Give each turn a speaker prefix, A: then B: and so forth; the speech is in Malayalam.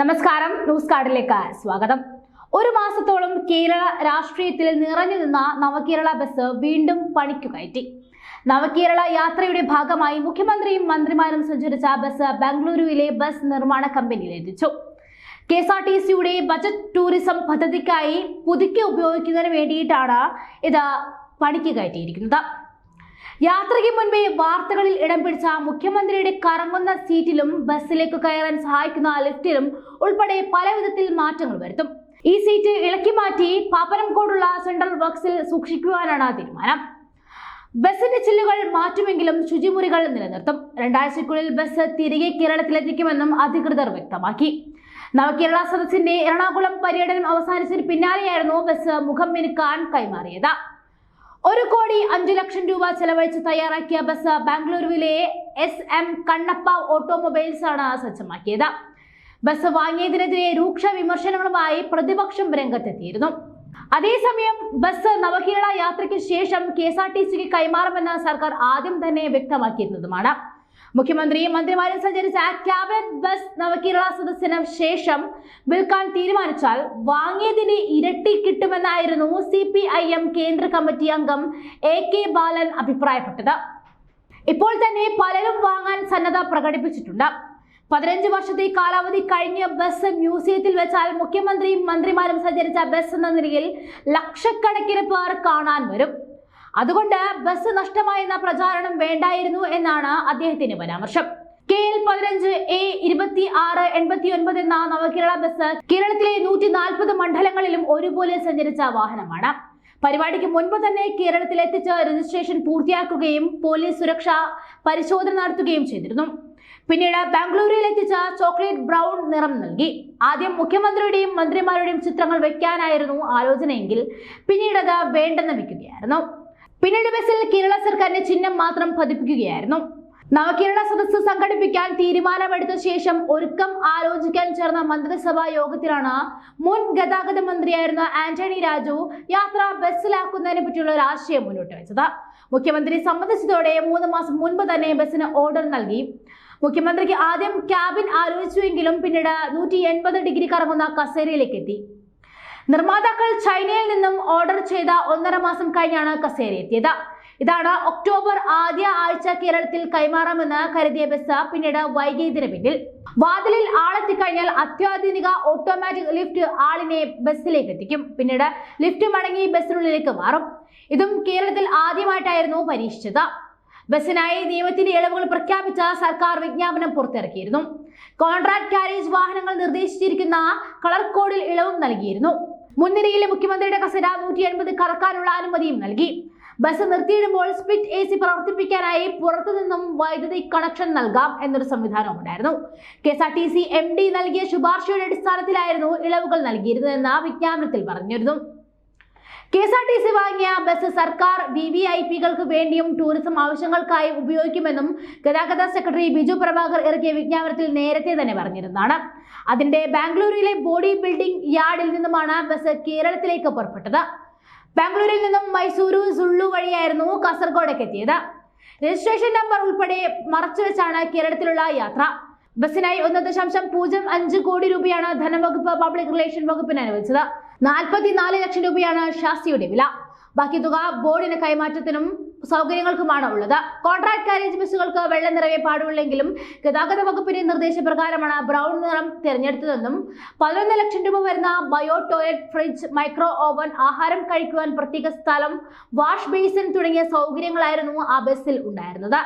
A: നമസ്കാരം. ന്യൂസ് കാർഡിലേക്ക് സ്വാഗതം. ഒരു മാസത്തോളം കേരള രാഷ്ട്രീയത്തിൽ നിറഞ്ഞു നിന്ന നവകേരള ബസ് വീണ്ടും പണിക്കു കയറ്റി. നവകേരള യാത്രയുടെ ഭാഗമായി മുഖ്യമന്ത്രിയും മന്ത്രിമാരും സഞ്ചരിച്ച ബസ് ബംഗളൂരുവിലെ ബസ് നിർമ്മാണ കമ്പനിയിൽ എത്തിച്ചു കെ എസ് ആർ ടി സിയുടെ ബജറ്റ് ടൂറിസം പദ്ധതിക്കായി പുതുക്കി ഉപയോഗിക്കുന്നതിന് വേണ്ടിയിട്ടാണ് ഇത് പണിക്ക് കയറ്റിയിരിക്കുന്നത്. യാത്രയ്ക്ക് മുൻപേ വാർത്തകളിൽ ഇടം പിടിച്ച മുഖ്യമന്ത്രിയുടെ കറങ്ങുന്ന സീറ്റിലും ബസ്സിലേക്ക് കയറാൻ സഹായിക്കുന്ന ലിഫ്റ്റിലും ഉൾപ്പെടെ പലവിധത്തിൽ മാറ്റങ്ങൾ വരുത്തും. ഈ സീറ്റ് ഇളക്കി മാറ്റി പാപ്പനംകോടുള്ള സെൻട്രൽ വർക്സിൽ സൂക്ഷിക്കുവാനാണ് തീരുമാനം. ബസിന്റെ ചില്ലുകൾ മാറ്റുമെങ്കിലും ശുചിമുറികൾ നിലനിർത്തും. രണ്ടാഴ്ചക്കുള്ളിൽ ബസ് തിരികെ കേരളത്തിലെത്തിക്കുമെന്നും അധികൃതർ വ്യക്തമാക്കി. നവകേരള സദസ്സിന്റെ എറണാകുളം പര്യടനം അവസാനിച്ചതിന് പിന്നാലെയായിരുന്നു ബസ് മുഖം മിനുക്കാൻ കൈമാറിയത്. ഒരു കോടി അഞ്ചു ലക്ഷം രൂപ ചെലവഴിച്ച് തയ്യാറാക്കിയ ബസ് ബാംഗ്ലൂരുവിലെ എസ് എം കണ്ണപ്പ ഓട്ടോമൊബൈൽസ് ആണ് സജ്ജമാക്കിയത്. ബസ് വാങ്ങിയതിനെതിരെ രൂക്ഷ വിമർശനങ്ങളുമായി പ്രതിപക്ഷം രംഗത്തെത്തിയിരുന്നു. അതേസമയം ബസ് നവകേരള യാത്രയ്ക്ക് ശേഷം കെ എസ് ആർ ടി സിക്ക് കൈമാറുമെന്ന് സർക്കാർ ആദ്യം തന്നെ വ്യക്തമാക്കിയിരുന്നതുമാണ്. മുഖ്യമന്ത്രിയും മന്ത്രിമാരും സഞ്ചരിച്ച ക്യാബിനറ്റ് ബസ് നവകേരള സദസ്സിന് ശേഷം വിൽക്കാൻ തീരുമാനിച്ചാൽ വാങ്ങിയതിന് ഇരട്ടി കിട്ടുമെന്നായിരുന്നു സി പി ഐ എം കേന്ദ്ര കമ്മിറ്റി അംഗം എ കെ ബാലൻ അഭിപ്രായപ്പെട്ടത്. ഇപ്പോൾ തന്നെ പലരും വാങ്ങാൻ സന്നദ്ധ പ്രകടിപ്പിച്ചിട്ടുണ്ട്. പതിനഞ്ച് വർഷത്തെ കാലാവധി കഴിഞ്ഞ ബസ് മ്യൂസിയത്തിൽ വെച്ചാൽ മുഖ്യമന്ത്രിയും മന്ത്രിമാരും സഞ്ചരിച്ച ബസ് എന്ന നിലയിൽ ലക്ഷക്കണക്കിന് പേർ കാണാൻ വരും. അതുകൊണ്ട് ബസ് നഷ്ടമായെന്ന പ്രചാരണം വേണ്ടായിരുന്നു എന്നാണ് അദ്ദേഹത്തിന്റെ പരാമർശം. കെ എൽ പതിനഞ്ച് എ ഇരുപത്തി ആറ് എൺപത്തി ഒൻപത് എന്ന നവകേരള ബസ് കേരളത്തിലെ നൂറ്റി നാൽപ്പത് മണ്ഡലങ്ങളിലും ഒരുപോലെ സഞ്ചരിച്ച വാഹനമാണ്. പരിപാടിക്ക് മുൻപ് തന്നെ കേരളത്തിൽ എത്തിച്ച് രജിസ്ട്രേഷൻ പൂർത്തിയാക്കുകയും പോലീസ് സുരക്ഷ പരിശോധന നടത്തുകയും ചെയ്തിരുന്നു. പിന്നീട് ബാംഗ്ലൂരിൽ എത്തിച്ച ചോക്ലേറ്റ് ബ്രൗൺ നിറം നൽകി. ആദ്യം മുഖ്യമന്ത്രിയുടെയും മന്ത്രിമാരുടെയും ചിത്രങ്ങൾ വെക്കാനായിരുന്നു ആലോചനയെങ്കിൽ പിന്നീട് അത് വേണ്ടെന്ന് വെക്കുകയായിരുന്നു. പിന്നീട് ബസ്സിൽ കേരള സർക്കാരിന്റെ ചിഹ്നം മാത്രം പതിപ്പിക്കുകയായിരുന്നു. നവകേരള സദസ്സ് സംഘടിപ്പിക്കാൻ തീരുമാനമെടുത്ത ശേഷം ഒരുക്കം ആലോചിക്കാൻ ചേർന്ന മന്ത്രിസഭാ യോഗത്തിലാണ് മുൻ ഗതാഗത മന്ത്രിയായിരുന്ന ആന്റണി രാജു യാത്ര ബസ്സിലാക്കുന്നതിനെ പറ്റിയുള്ള ഒരു ആശയം മുന്നോട്ട് വെച്ചത്. മുഖ്യമന്ത്രി സമ്മതിച്ചതോടെ മൂന്ന് മാസം മുൻപ് തന്നെ ബസ്സിന് ഓർഡർ നൽകി. മുഖ്യമന്ത്രിക്ക് ആദ്യം ക്യാബിൻ ആലോചിച്ചുവെങ്കിലും പിന്നീട് നൂറ്റി ഡിഗ്രി കറങ്ങുന്ന കസേരയിലേക്ക് എത്തി. നിർമ്മാതാക്കൾ ചൈനയിൽ നിന്നും ഓർഡർ ചെയ്ത ഒന്നര മാസം കഴിഞ്ഞാണ് കസേര എത്തിയത്. ഇതാണ് ഒക്ടോബർ ആദ്യ ആഴ്ച കേരളത്തിൽ കൈമാറാമെന്ന് കരുതിയ ബസ് പിന്നീട് വൈകിയതിന് പിന്നിൽ. വാതിലിൽ ആളെത്തിക്കഴിഞ്ഞാൽ അത്യാധുനിക ഓട്ടോമാറ്റിക് ലിഫ്റ്റ് ആളിനെ ബസ്സിലേക്ക് എത്തിക്കും. പിന്നീട് ലിഫ്റ്റ് മടങ്ങി ബസ്സിനുള്ളിലേക്ക് മാറും. ഇതും കേരളത്തിൽ ആദ്യമായിട്ടായിരുന്നു പരീക്ഷിച്ചത്. ബസ്സിനായി നിയമത്തിന്റെ ഇളവുകൾ പ്രഖ്യാപിച്ച സർക്കാർ വിജ്ഞാപനം പുറത്തിറക്കിയിരുന്നു. കോൺട്രാക്ട് കാരേജ് വാഹനങ്ങൾ നിർദ്ദേശിച്ചിരിക്കുന്ന കളർ കോഡിൽ ഇളവും നൽകിയിരുന്നു. മുൻനിരയിലെ മുഖ്യമന്ത്രിയുടെ കസര നൂറ്റി എൺപത് കറക്കാനുള്ള അനുമതിയും നൽകി. ബസ് നിർത്തിയിടുമ്പോൾ സ്പിറ്റ് എ സി പ്രവർത്തിപ്പിക്കാനായി പുറത്തുനിന്നും വൈദ്യുതി കണക്ഷൻ നൽകാം എന്നൊരു സംവിധാനവും ഉണ്ടായിരുന്നു K S R T C M D നൽകിയ ശുപാർശയുടെ അടിസ്ഥാനത്തിലായിരുന്നു ഇളവുകൾ നൽകിയിരുന്നതെന്ന് വിജ്ഞാപനത്തിൽ പറഞ്ഞിരുന്നു. K S R T C വാങ്ങിയ ബസ് സർക്കാർ വി വി ഐ പികൾക്ക് വേണ്ടിയും ടൂറിസം ആവശ്യങ്ങൾക്കായി ഉപയോഗിക്കുമെന്നും ഗതാഗത സെക്രട്ടറി ബിജു പ്രഭാകർ ഇറക്കിയ വിജ്ഞാപനത്തിൽ നേരത്തെ തന്നെ പറഞ്ഞിരുന്നതാണ്. അതിന്റെ ബാംഗ്ലൂരിലെ ബോഡി ബിൽഡിംഗ് യാർഡിൽ നിന്നുമാണ് ബസ് കേരളത്തിലേക്ക് പുറപ്പെട്ടത്. ബാംഗ്ലൂരിൽ നിന്നും മൈസൂരു സുള്ളു വഴിയായിരുന്നു കാസർഗോഡേക്ക് എത്തിയത്. രജിസ്ട്രേഷൻ നമ്പർ ഉൾപ്പെടെ മറച്ചുവെച്ചാണ് കേരളത്തിലുള്ള യാത്ര. ബസ്സിനായി ഒന്ന് ദശാംശം പൂജ്യം അഞ്ച് കോടി രൂപയാണ് ധനവകുപ്പ് പബ്ലിക് റിലേഷൻ വകുപ്പിന് അനുവദിച്ചത്. നാൽപ്പത്തിനാല് ലക്ഷം രൂപയാണ് ഷാസിയുടെ വില. ബാക്കി തുക ബോർഡിന് കൈമാറ്റത്തിനും സൗകര്യങ്ങൾക്കുമാണ് ഉള്ളത്. കോൺട്രാക്ട് കാരേജ് ബസ്സുകൾക്ക് വെള്ള നിറവേ പാടുള്ളെങ്കിലും ഗതാഗത വകുപ്പിന്റെ നിർദ്ദേശപ്രകാരമാണ് ബ്രൗൺ നിറം തിരഞ്ഞെടുത്തതെന്നും പതിനൊന്ന് ലക്ഷം രൂപ വരുന്ന bio toilet fridge micro oven ആഹാരം കഴിക്കുവാൻ പ്രത്യേക സ്ഥലം വാഷ് ബേസിൻ തുടങ്ങിയ സൗകര്യങ്ങളായിരുന്നു ആ ബസ്സിൽ ഉണ്ടായിരുന്നത്.